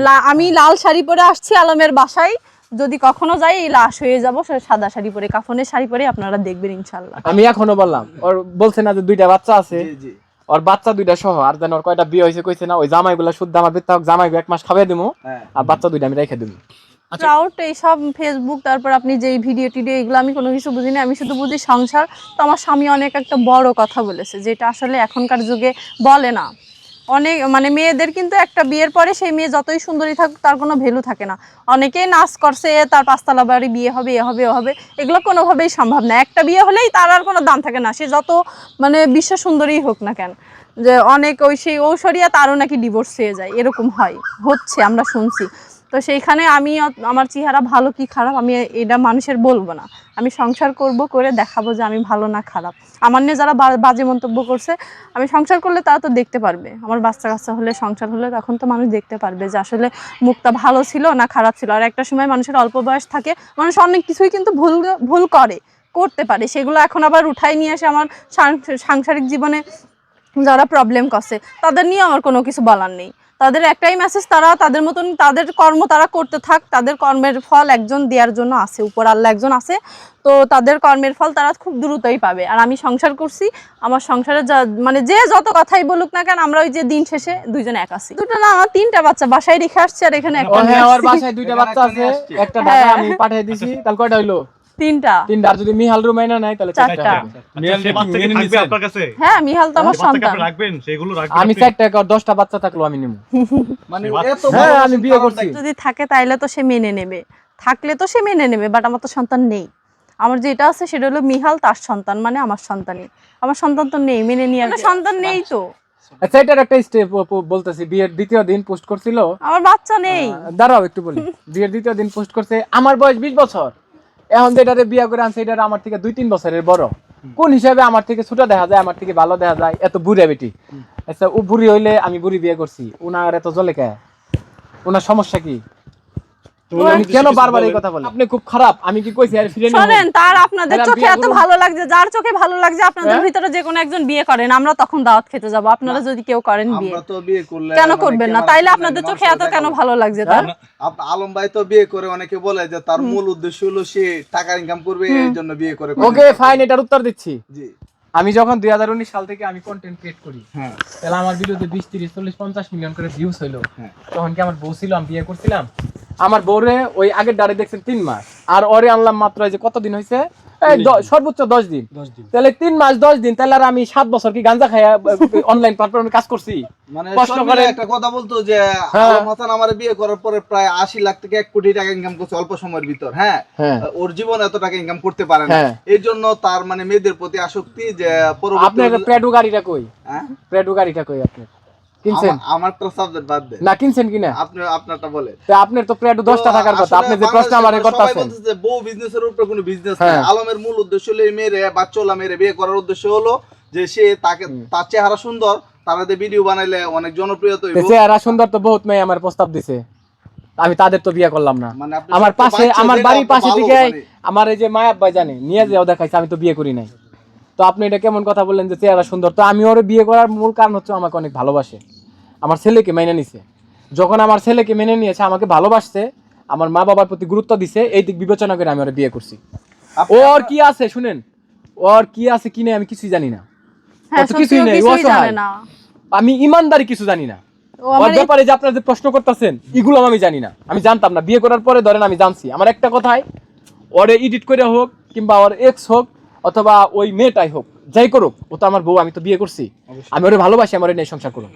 লা- আমি লাল শাড়ি পরে আসছি আলমের বাসায়। যদি কখনো যাই এই লাশ হয়ে যাব সাদা শাড়ি পরে কাফনের শাড়ি পরে আপনারা দেখবেন ইনশাল্লাহ আমি এখনও বললাম ওর বলছে না যে দুইটা বাচ্চা আছে। ওর বাচ্চা দুইটা সহ আর জানো ওর কয়টা বিয়ে হয়েছে কইছে না ওই জামাইগুলা শুদ্ধ আমার বেতা হোক জামাই এক মাস খাবে দিমু হ্যাঁ। আর বাচ্চা দুইটা আমি রেখে দিমু। আচ্ছা। ট্রাউট এইসব ফেসবুক তারপর আপনি যেই ভিডিও টিডিও এগুলো আমি কোনো কিছু বুঝি না আমি শুধু বুঝি সংসার। তো আমার স্বামী অনেক একটা বড় কথা বলেছে যেটা আসলে এখনকার যুগে বলে না। অনেক মানে মেয়েদের কিন্তু একটা বিয়ের পরে সেই মেয়ে যতই সুন্দরী থাকুক, তার কোনো ভ্যালু থাকে না। অনেকেই নাচ করছে, তার পাঁচতলা বাড়ি, বিয়ে হবে, এ হবে, ও হবে, এগুলো কোনোভাবেই সম্ভব না। একটা বিয়ে হলেই তার আর কোনো দাম থাকে না। সে যত মানে বিশ্ব সুন্দরী হোক না কেন, যে অনেক ওই সেই ঔষরিয়া তারও নাকি ডিভোর্স হয়ে যায়। এরকম হয়, হচ্ছে, আমরা শুনছি। তো সেইখানে আমি আমার চেহারা ভালো কি খারাপ আমি এটা মানুষের বলব না। আমি সংসার করব করে দেখাবো যে আমি ভালো না খারাপ। আমার নিয়ে যারা বাজে মন্তব্য করছে, আমি সংসার করলে তারা তো দেখতে পারবে। আমার বাচ্চা কাচ্চা হলে সংসার হলে তখন তো মানুষ দেখতে পারবে যে আসলে মুখটা ভালো ছিল না খারাপ ছিল। আর একটা সময় মানুষের অল্প বয়স থাকে, মানুষ অনেক কিছুই কিন্তু ভুল ভুল করে, করতে পারে। সেগুলো এখন আবার উঠাই নিয়ে এসে আমার সাংসারিক জীবনে যারা প্রবলেম করছে, তাদের নিয়ে আমার কোনো কিছু বলার নেই। তাদের একটাই মেসেজ তারা তাদের মতন তাদের কর্ম তারা করতে থাক তাদের কর্মের ফল একজন দেওয়ার জন্য আছে উপর আল্লাহ একজন আছে তো তাদের কর্মের ফল তারা খুব দ্রুতই পাবে আর আমি সংসার করছি আমার সংসারে যা মানে যে যত কথাই বলুক না কেন আমরা ওই যে দিন শেষে দুইজন এক আছি দুটো না আমার তিনটা বাচ্চা বাসায় রেখে আসছে আর এখানে একটা হ্যাঁ। বাসায় দুইটা বাচ্চা আছে একটা নিয়ে একটা হ্যাঁ। আমি পাঠিয়ে দিছি তাহলে কয়টা হইল তিনটা। তিনটা। আর যদি মিহাল রুমাইনা নাই তাহলে চারটা। চারটা। হবে। আচ্ছা, আপনার কাছে? হ্যাঁ মিহাল তো আমার সন্তান। রাখবেন সেগুলো রাখবেন আমি চারটা আর দশটা বাচ্চা থাকল আমি নিবো। মানে এত হ্যাঁ, আমি বিয়ে করছি। যদি থাকে তাইলে তো সে মেনে নেবে। থাকলে তো সে মেনে নেবে বাট আমার তো সন্তান নেই। আমার যেটা আছে সেটা হলো মিহাল তার সন্তান মানে আমার সন্তানই। আমার সন্তান তো নেই মেনে নিয়ে সন্তান নেই তো। আচ্ছা এটার একটা স্টেপ বলতেছি বিয়ের দ্বিতীয় দিন পোস্ট করছিল। আমার বাচ্চা নেই। দাঁড়াও একটু বলি। বিয়ের দ্বিতীয় দিন পোস্ট করছে আমার বয়স বিশ বছর। এখন যেটারে বিয়া করে আনছে এটা আমার থেকে দুই তিন বছরের বড়। কোন হিসাবে আমার থেকে ছোট দেখা যায় আমার থেকে ভালো দেখা যায় এত বুড়ে বেটি। আচ্ছা ও বুড়ি হইলে আমি বুড়ি বিয়ে করছি ওনার এত জলে কে? ওনার সমস্যা কি? কেন বারবার এই কথা বলি? আপনি খুব খারাপ আমি কি কইছি আর ফিরে নেব? তার আপনাদের চোখে এত ভালো লাগছে যার চোখে ভালো লাগছে আপনাদের হ্যাঁ? ভিতরে যে কোনো একজন বিয়ে করেন আমরা তখন দাওয়াত খেতে যাব। আপনারা যদি কেউ করেন বিয়ে। আমরা তো বিয়ে করলে কেন করবেন না? তাইলে আপনাদের চোখে এত কেন ভালো লাগছে তার আলম ভাই তো বিয়ে করে অনেকে বলে যে তার মূল উদ্দেশ্য হলো সে টাকা ইনকাম করবে এই জন্য বিয়ে করে ওকে ফাইন এটার উত্তর দিচ্ছি। জি। আমি যখন দুই হাজার উনিশ সাল থেকে আমি কন্টেন্ট ক্রিয়েট করি হ্যাঁ। তাহলে আমার ভিডিওতে বিশ তিরিশ চল্লিশ পঞ্চাশ মিলিয়ন করে ভিউজ হইল। হ্যাঁ। তখন কি আমার বউ ছিল আমি বিয়ে করছিলাম? আমার বউরে ওই আগের ডারে দেখছেন তিন মাস। আর ওরে আনলাম মাত্র যে কতদিন হয়েছে সর্বোচ্চ দশ দিন। তাহলে তিন মাস দশ দিন তাহলে আর আমি সাত বছর কি গাঞ্জা খাইয়া অনলাইন প্ল্যাটফর্মে কাজ করছি? মানে কষ্ট করে- একটা কথা বলতো যে হ্যাঁ। হাসান আমার বিয়ে করার পরে প্রায় আশি লাখ থেকে এক কোটি টাকা ইনকাম করছে অল্প সময়ের ভিতর হ্যাঁ? হ্যাঁ। ওর জীবন এত টাকা ইনকাম করতে পারে না। হ্যাঁ। এই জন্য তার মানে মেয়েদের প্রতি আসক্তি যে আপনার প্রেডু গাড়িটা কই? প্রেডু গাড়িটা কই আপনার? কিনছেন? আমা- আমারটা সাবজেক্ট বাদ দে না কিনছেন কিনা? আপনি আপনারটা বলে তো আপনার তো তো থাকার কথা। আপনি যে প্রশ্ন আমার সবাই করতেছেন। বলতেছে বউ বিজনেসের উপরে কোনো বিজনেস হ্যাঁ। নাই আলমের মূল উদ্দেশ্য হলো এই মেয়েরে বাচ্চাওয়ালা মেয়েরে বিয়ে করার উদ্দেশ্য হলো যে সে তাকে তার চেহারা সুন্দর তারা ভিডিও বানাইলে অনেক জনপ্রিয়তা হইব। চেহারা সুন্দর তো বহুত মেয়ে আমার প্রস্তাব দিছে। আমি তাদের তো বিয়ে করলাম না। মানে আমার পাশে আমার বাড়ির পাশে থেকে মানে। আমার এই যে মায়াব ভাই জানে নিয়ে যাও দেখাইছে আমি তো বিয়ে করি নাই। তো আপনি এটা কেমন কথা বললেন যে চেহারা সুন্দর? তো আমি ওর বিয়ে করার মূল কারণ হচ্ছে আমাকে অনেক ভালোবাসে। আমার ছেলেকে মেনে নিছে। যখন আমার ছেলেকে মেনে নিয়েছে আমাকে ভালোবাসছে আমার মা বাবার প্রতি গুরুত্ব দিছে এই দিক বিবেচনা করে আমি ওর বিয়ে করছি। ওর কি আছে শুনেন? ওর কি আছে কি নেই আমি কিছুই জানি না। হ্যাঁ কিছুই নেই, আমি ইমানদারি কিছু জানি না। ওর ব্যাপারে যে আপনারা যে প্রশ্ন করতেছেন এগুলো আমি জানি না। আমি জানতাম না। বিয়ে করার পরে ধরেন আমি জানছি। আমার একটা কথাই ওরে এডিট করে হোক কিংবা ওর এক্স হোক অথবা ওই মেয়েটাই হোক যাই করুক ও তো আমার বউ আমি তো বিয়ে করছি। আমি ওরে ভালোবাসি আমার নিয়ে সংসার করুক।